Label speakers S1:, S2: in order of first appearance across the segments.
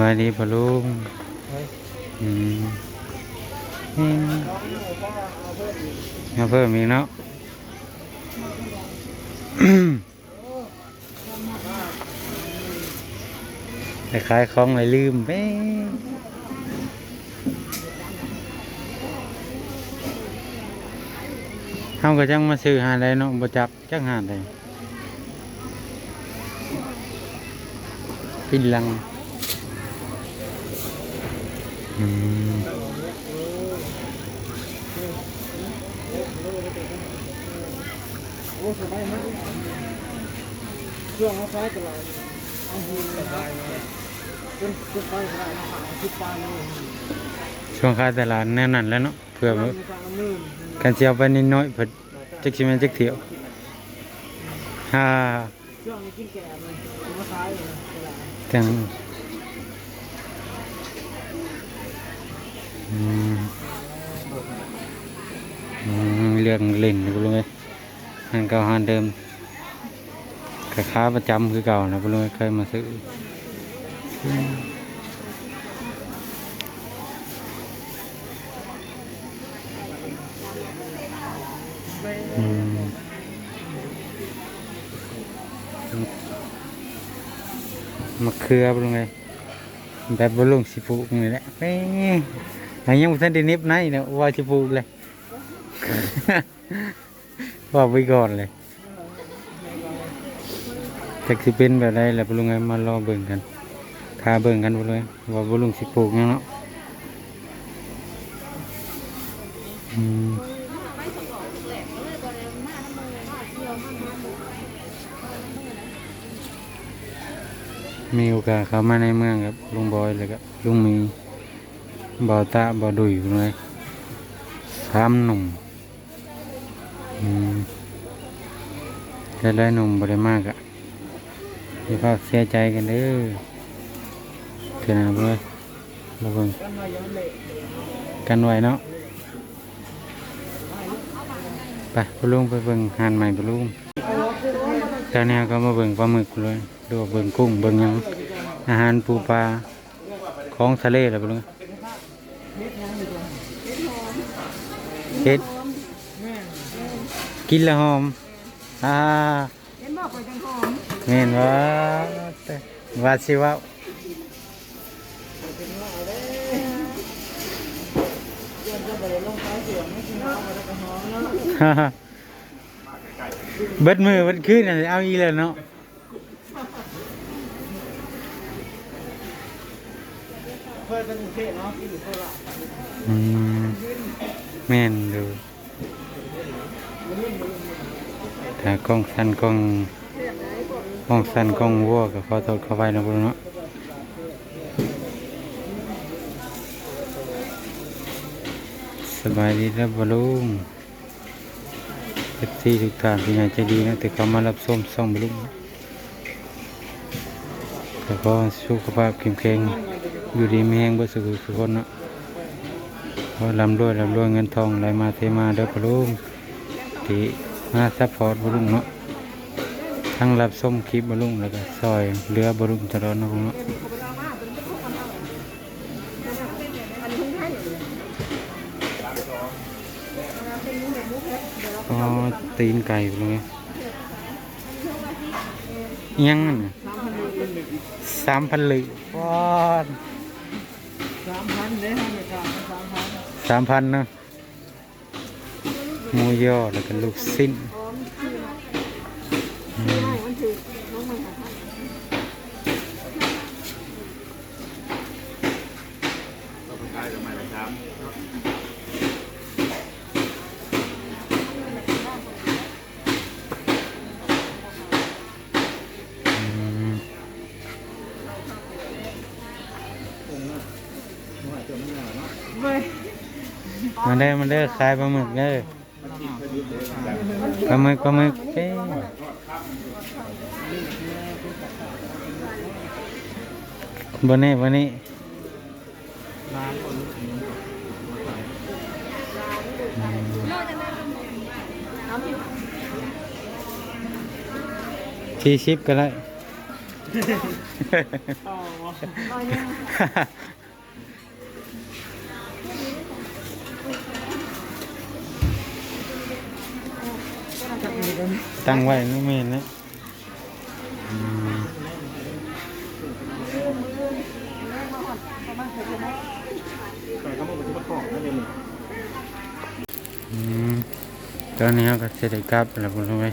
S1: บายดีพ่อลุงอืมอืมมาเพิ่มอีกเนาะไปขายของเลยลืมไปเฮาก็จังมาซื้อหาได้เนาะบ่จักจักหาได้ปินลัง
S2: โอ้สบายมากช่วงเขาตลอดเอาหูสบายเลยจนจนไปขนาดหาสิบปานเลย
S1: ช่วงขายตลาดแน่นั่นแล้วเนาะเพื่อ
S2: มี
S1: ว่า
S2: ปานมื่น
S1: กันสิเอาไปนิดน้อยเพิ่นจักสิม่นจักเที่ยวฮ่า
S2: ช่วงกินแก่เลยมาขายเลยตลาด
S1: จังอืมอืม เรื่องเล่นกูรู้ไหมหันเก่าหันเดิมขาค้าประจำคือเก่านะกูรู้ไหมเคยมาซื้อมะเขือกูรู้ไหมแบบบลุงสิปลูกนี่แหละเอ้ อันยังบ่ทันได้น็บไหนเนาะว่าสิปลูกเลยบอกไว้ก่อนเลยจากสิเป็นแบบไรแหละบุลุงไงมารอเบิ่งกันทาเบิ่งกันบุลุงว่าบุลุงสิปลูกยังเนาะอืมมีโอกาสเข้ามาในเมืองครับลุงบอยเลยครับลุงมี บ่าวตาบ่าวดุยบุลุงไงสามหนุ่มอืมได้ได้หนุ่มบริมากอะอย่าพเสียใจกันเด้อเถอะนะเพื่อนมาเบิ่ง
S2: กันมาย้อนเละ
S1: กันไว้เนาะไปพลุงไปเบิ่งหานใหม่พลุงเจ้าแนวก็มาเบิ่งปลาหมึกเลยดูว่าเบิ่งกุ้งเบิ่งยังอาหารปูปลาของทะเลแหละพลุง เฮ็ด
S2: แม่
S1: กินแล้วหอม อ่า
S2: เห็นบอกไปจังหอม
S1: แม่นว่าแต่ว่าสิเว่า
S2: เป็นว่าเลยเดือนจะไปลงท้ายเสียงไม่กินข้าวมาแล้วก็หอมแล้ว
S1: เบิดมือเบิดขึ้นน่ะเอาอีแล้วเนาะ
S2: เพื่อนเป็นกรุงเทพเนาะที่อยู่โคราช
S1: อืม แม่นดูถ้ากล้องสั้นกล้องกล้องสั้นกล้องวัวก็ขอโทษขอไว้นะพุ่นเนาะสบายดีแล้วบลุงเอฟซีทุกท่านที่อยาจะดีนะแต่เขามารับส้มส่องบลุงแล้วก็สุขภาพเข้มแข็งอยู่ดีไม่แห้งบ่สุขทุกคนเนาะ อลำรวยลำรวยเงินทองไหลมาเทมาเด้อพะลุงที่มาซัพพอร์ตบลุงเนาะทั้งรับส้มคลิปบลุงแล้วก็ซอยเรือบลุงตลอดเนาะเนาะอ๋อตีนไก่บลุงยังนั่น
S2: สามพันเลย
S1: ส
S2: สามพันเนกลางสามพัน
S1: สามพันเนาะหมูยอแล้วก็ลูกสิ้น มั
S2: นถือ มาเด้
S1: อมาเด้อขายปลาหมึกเด้อปลาหมึกปลาหมึกเอ้ยบนนี้บนนี้สี่สิบก็ได้
S2: ต่อวะ
S3: ร้อยหนึง
S2: จับมือกัน
S1: ตั้งไว้นู่นเมนนะอืม
S2: แต่ก็มันเป็นประกอบนั่นเอง
S1: อืมตอนนี้เราก็เสร็จกลับแล้วบุญลงไป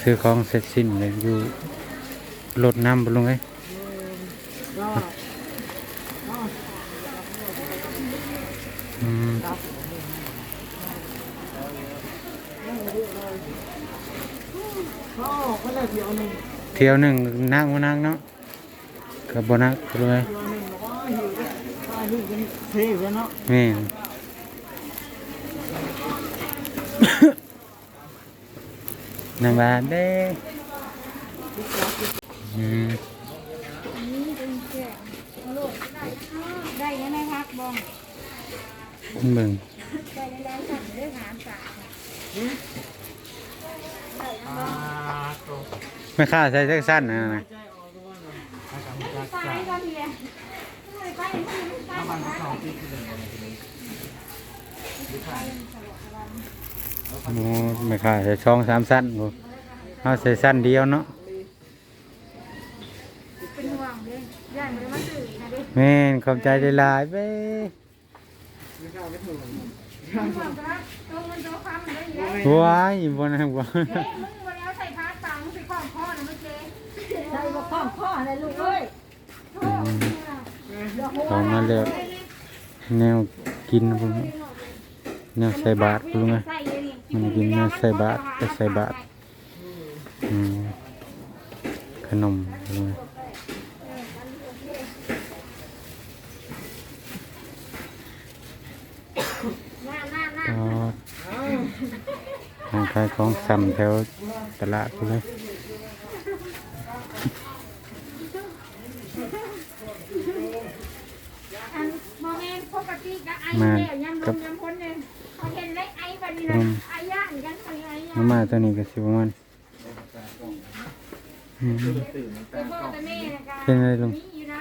S1: ซื้อของเสร็จสิ้นเลยอยู่รถน้ำบุญลงไป
S2: ก็
S1: อืม
S2: ก็ก็ได้ เดียวหนึ่ง
S1: เที่ยวหนึ่งนั่งมานั่งเนาะกับบนักบุญลงไป
S2: เดียวหนึ่งบอกว่าหิวเนี่ยถ้าหิวกันเท่เลยเนาะ
S1: แม่นนางบาทเด้อืม
S3: นี่เป็นแก่ลูกได้ยังไงพักบอง
S1: เบิ่ง
S3: ได้ยังไงสั่งเรื่องงานสา
S2: อ่าตัว
S1: ไม่ค่าใส่เสื้อสั้นนะนะ
S2: ใจออกตัวหน่อยอาการจัด
S3: ไป
S2: จ่าย
S3: ก็เพียไปไปไป
S2: น้ำมันสองที่ที่หนึ่ง
S1: โอ้ไม่ค่าใส่ช่องสามสั้นบ่เอาใส่สั้นเดียวเนาะ
S3: เป็นห่วงเด้ย่านมันมาสื่อนะเด้
S1: แม่นขอบใจได้หลายเบ้
S2: ไม่เข้าไม่ถูก
S3: เป็นห่วงครับตรงมันโตคำเลยอยู่
S1: ว้ายบ่นะบ่
S3: ใส่บ่ข้องข้ออะไรลูกเอ้ยโทษ
S1: ของมาแล้วแนวกินพุ่นแนวใส่บาตรพุ่นไงมันกินแนวใส่บาตรไปใส่บาตรอืมขนมพุ่นไง
S3: หน้าหน้าหน้า
S1: อ๋อของขายของซ้ำแถวตลาดพุ่นเลย
S3: อันโมเมนต์ปกติก็ไอ้แล้วยำลงยำพ้นเลยเขาเห็นเล็กไอ้บันนี้นะไอ้ย่างกันไอ้ไอ้ย่าง
S1: มาม่าตัวนี้ก็สิประมาณอืม
S3: เป็นพ่อแต่แม่นะกัน
S1: เป็นอะไรลุง
S3: มีอยู่น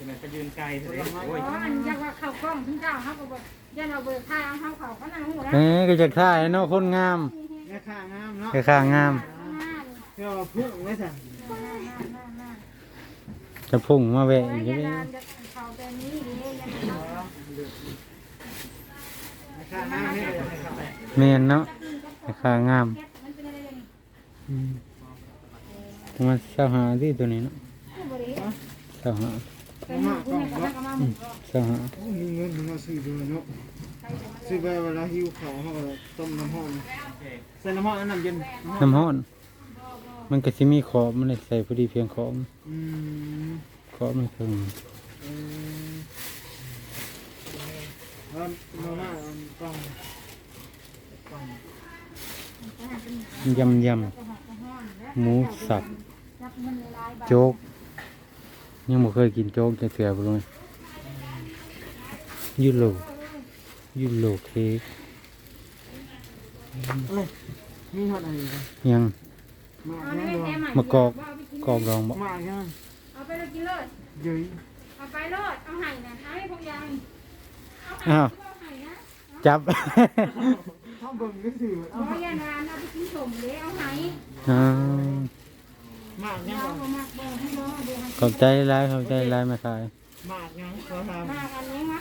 S3: ะไอ้อย่างนี้จะนอนที่ไหนเลยเนาะไม่มันลงมาแบบนี้อยู่แล้ว
S1: ปีปีโป้
S2: เป็นไปยืนไกลเลยโอ้ย
S3: อ๋ออันอยากว่าเข้ากล้องถึงเจ้าเขาก็บอกยันเอาเบอร์ค่าเอาเข้าเขาก็นั่งหัวแล้ว
S1: เอ้ก็จะถ่ายเนาะคนงาม
S2: แม่ข้างามเนาะ
S1: แค่ข้างงาม
S2: เดี๋ยวพุ่งไม่สั่ง
S1: จะพุ่งมาแวะ
S3: โอ้
S1: อี
S3: ย
S1: ก
S3: ยัน
S1: เลย
S3: เขาแต่นี้เลยยันเขา
S2: แม่ข้างามเนี่ย
S1: เมนเนาะแค่ข้างาม
S3: มันเป็นอะไรนี่
S1: อืมมันเสาหาที่ตัวนี้เนาะ
S3: ผู้บริ
S1: เสาหา
S3: เป็นหน้าคุณเนี่ยก็นั่งมา
S1: เสาหา
S2: มีเงินมาซื้อด้วยเนาะซื้อไปเวลาหิวเขาเขาก็ต้มน้ำห้อนใส่น้ำห้อนน้ำเย็น
S1: น้ำห้อน มันก็สิมีขอบมันเลยใส่พอดีเพียงขอบ
S2: อืม
S1: ขอบไม่ถึง
S2: เออแล้วมาม่ากล่องกล่อง
S1: ยำยำหมูสับโจ๊ก ยังบ่เคยกินโจ๊กจะเถื่อบ่เลยยูโรยูโรเค้ก
S2: เอ้ยมีหอดอะไรกัน
S1: ยัง
S2: มาก
S3: เอา
S2: แน่
S3: ไม่
S2: นอน
S3: แม่ใหม่
S1: มะกอกกอกดองบ่
S2: มากยัง
S3: เอาไปเลยกินเลย
S2: เยอะ
S3: เอาไปโลดเอาไห่นะเอาให้พวกยังเอาไห่
S1: อ้าว
S3: เอาไห่นะ
S1: จับ
S2: ท่องเบิ่งก็ถือ
S3: เอาไว้ยานานเอาไปกินสมเลยเอาไห่
S1: อ่า มา
S2: กยัง
S3: เอามาหมักบ่ให้บ่เดี๋ยวให้
S1: ขอบใจหลายขอบใจหลายมาขาย
S2: มากยังเขาท
S3: มากันนี้นะ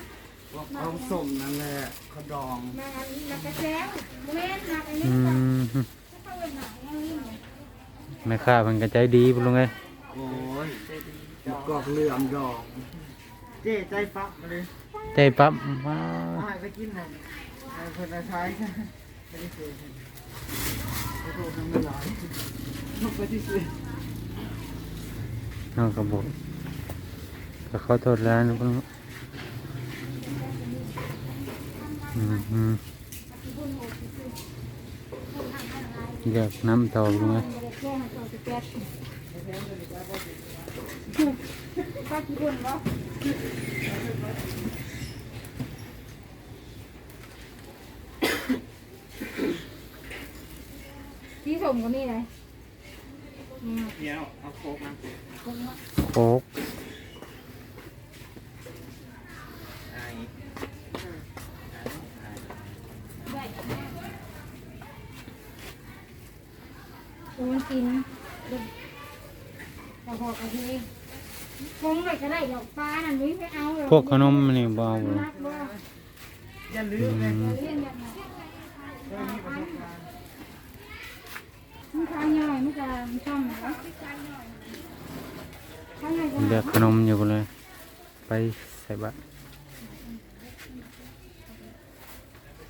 S3: ำ
S2: เอาสมนั่นแหละเขาดอง
S3: มากันนี้แล้วก็แซวเว้นมากันนี้
S1: อื
S3: ก็
S1: ม
S3: เข้าไปหน่อยเอานี่หน่อย
S1: แม่ค้าเพิ่นก็ใจดีบ่ลุงเอ้ย
S2: โอ้ยกอกเหลื่อมดอง เจ๊ใจฟักมาเลย
S1: ใจปั๊บมา
S2: หายไปกินหน่อยไอ้คนละใช้ไม่ได้เจอกันไปโทรทำไม่หลายทุกไปที่ซื้อ
S1: นอากระบอกก็ขอโทษแล้วนะพุ่อือืมอยากน้ำตอลุงเอ้ย
S3: บ่ไหมป้ากี่คน ชมก็มีเลยนี่
S2: เดี๋ยวเอาโคกมา
S3: คงว่า
S1: โค้ก
S2: ไอ้
S3: ได้ ปูนกินกระหอกกระเทียมคงเลยก็ได้ดอกฟ้านั่นนุ้ยไปเอา
S1: พวกขนมนี่บ่เอาบ่
S3: นักบ่
S2: อย่าลืมเลย
S3: เรียนแบบไหน
S2: เคยมีประสบการณ์
S3: มันคายย่อยมันจะช่องไหนวะคายย่อย
S1: เลือกขนมอยู่เลย ไปใส่บาตร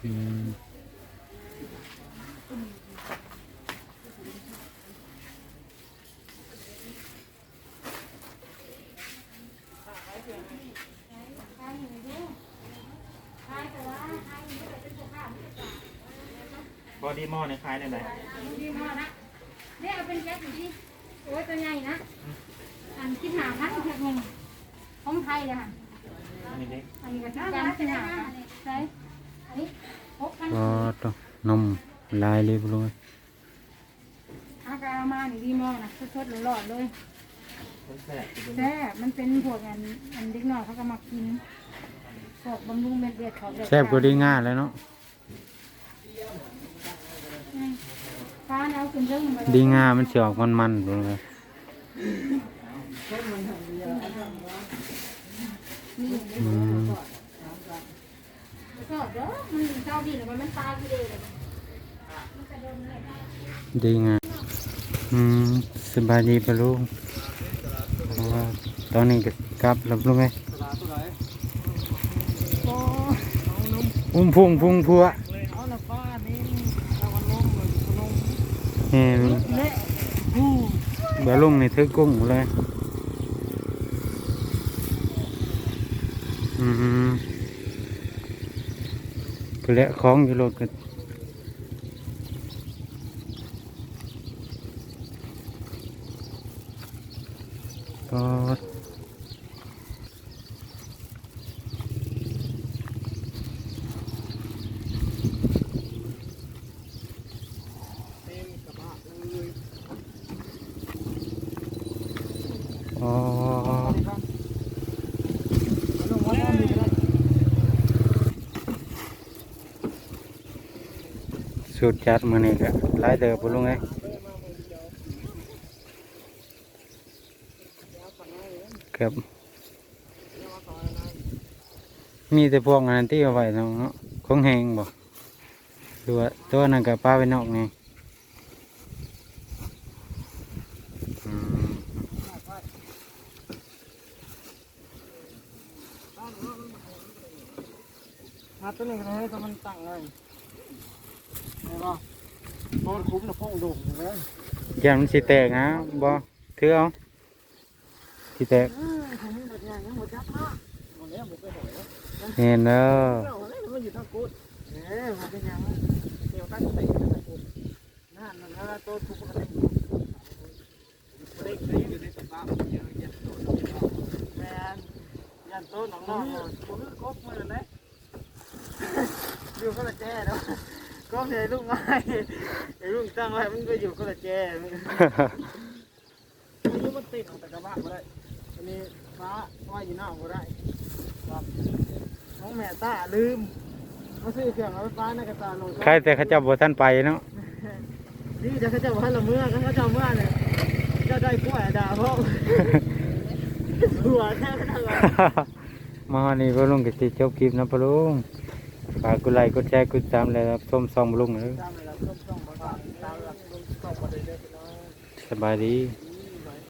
S1: อืม
S2: บ อดี้มอในคล้ายในไหน
S3: ดีมากนะเนี่ยเอาเป็นแก๊สอยู่ที่โอ้ยตัวใหญ่นะ อันคิดหาพันแค่เงินของไทยเลยค่ะ
S2: อันนี้เด็ก
S3: อันนี้ก็คิดการคิดหาใช่อันนี้หกพัน
S1: ก็ต้องนมลายเลยบ่รู้
S3: อากามานี่ดีมากนะสดๆหลอดๆเลย
S2: มันแสบ
S3: แซ่บมันเป็นพวกอันอันเด็กน้อยเขาก็มากินพวกบำรุงเม็ดเลือดเขาเด็ก
S1: แซ่บก็ดีง่ายแล้วเนาะ
S3: ฟ้าเอาขึ้นเรื่องไป
S1: ดีง่ายมันสิออกมันๆบ่รู้
S3: นี่
S1: อืม
S3: ชอบเด้อมันเจ้าดีหรือมันตายกี่เดือนเลยมันจะโดนเลย
S1: ดีง่ายอืมสบายดีปะลุงเพราะว่าตอนนี้ก็กลับแล้วลุงไง
S3: โอ้
S1: อุ้มพุ่งพุ่งพัว
S2: เลยเอาละฟ้านี่เราวันล้มเลยขนม
S1: เฮ้ย
S2: เละอู้
S1: เบลุงนี่ถือกุ้งเลยอืมก็แล้วของอยู่รถกันก็
S2: เต็มกระบะเลย
S1: อ๋อ
S2: ลงมาแล้วมีอะไร
S1: สุดจัดมานี่ก็หลายเติบบ่ลุงไงครับมีแต่พวกอันที่เอาไว้เนาะของแหงบ่หรือว่าตัวนั้นก็ป้าไว้นอกนี่อื
S2: ตัวหนึ่งเลยก็มันตั้งเลยเห็นป่ะโดนคุ้มนะพ่องดุ่มเลย
S1: อย่ามันสิแตกนะบ่ถือเอาสิแตก
S2: เออผมมีแต่ยังยังหมดจับนะวันนี้ผมไปหอยแล้ว
S1: เห็นเด้อ
S2: เจ้าอะไรมันอยู่ทางกูดเอ๊ะมันเป็นยังเดี๋ยวตั้งเตะตั้งแต่กูนั่นนั่นแล้วตัวทุกคนเล็กเล็กอยู่ในสภาพเยอะแยะแมนยันโต๊ะน้องๆผมก็ครบมือเลย อยู่ก็ละแจ้เนาะก็เห็นลูกไม้ไอ้ลูกตั้งไว้มันก็อยู่ก็ละแจ้มันรู้มันติดออกแต่กระบะมาได้อันนี้ฟ้าว่าอยู่หน้าก็ได้ครับน้องแม่ตาลืมมาซื้อเครื่องเอาไฟฟ้าในกระตาโหลด
S1: ใครแต่เขาเจะบ่ทันไปเนาะ
S2: นี่จะเขาจะว่าละเมื่อเขาจะเมื่อเนี่ยเจ้าได้กล้วยด่าพ่อหัวแค่ขนาดนั้น
S1: มาวันนี้พ่อลุงก็สิจบคลิปนะพ่อลุง ฝากกดไลค์กดแชร์กดติดตามแล้วชมซองพ่อลุงเด้อ
S2: ตามเวลาต้มต้องประกาศตามเวลาต้มต้องประเดี๋ยวไปน้อย
S1: สบายดี